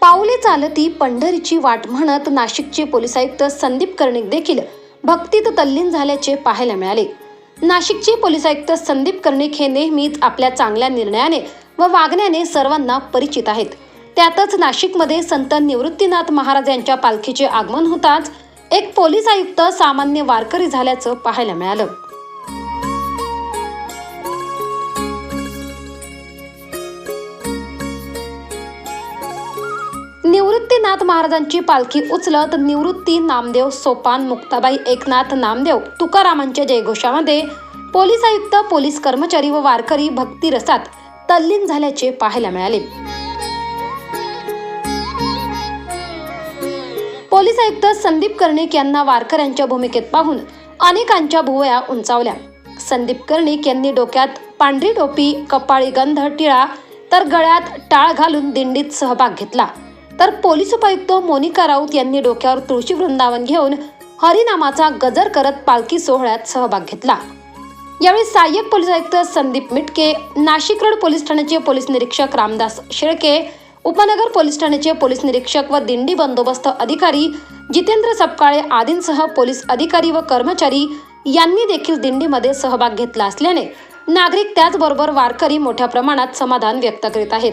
पाऊले चालती पंढरीची वाट म्हणत नाशिकचे पोलीस आयुक्त संदीप कर्णिक देखील भक्तीत तल्लीन झाल्याचे पाहायला मिळाले. नाशिकचे पोलीस आयुक्त संदीप कर्णिक हे नेहमीच आपल्या चांगल्या निर्णयाने व वागण्याने सर्वांना परिचित आहेत. त्यातच नाशिकमध्ये संत निवृत्तीनाथ महाराज यांच्या पालखीचे आगमन होताच एक पोलीस आयुक्त सामान्य वारकरी झाल्याचं पाहायला मिळालं. निवृत्तीनाथ महाराजांची पालखी उचलत निवृत्ती नामदेव सोपान मुक्ताबाई एकनाथ नामदेव तुकारामांच्या जयघोषामध्ये पोलीस आयुक्त पोलीस कर्मचारी व वारकरी भक्तिरसात तल्लीन झाल्याचे पाहायला मिळाले. पोलीस आयुक्त संदीप कर्णिक यांना वारकऱ्यांच्या भूमिकेत पाहून अनेकांच्या भुवया उंचावल्या. संदीप कर्णिक यांनी डोक्यात पांढरी टोपी कपाळी गंध टिळा तर गळ्यात टाळ घालून दिंडीत सहभाग घेतला. तर पोलीस उपायुक्त मोनिका राऊत यांनी डोक्यावर तुळशी वृंदावन घेऊन हरिनामाचा गजर करत पालखी सोहळ्यात सहभाग घेतला. यावेळी सहाय्यक पोलीस आयुक्त संदीप मिटके नाशिक रोड पोलीस ठाण्याचे पोलीस निरीक्षक रामदास शेळके उपनगर पोलीस ठाण्याचे पोलीस निरीक्षक व दिंडी बंदोबस्त अधिकारी जितेंद्र सपकाळे आदींसह पोलीस अधिकारी व कर्मचारी यांनी देखील दिंडीमध्ये सहभाग घेतला असल्याने नागरिक त्याचबरोबर वारकरी मोठ्या प्रमाणात समाधान व्यक्त करीत आहेत.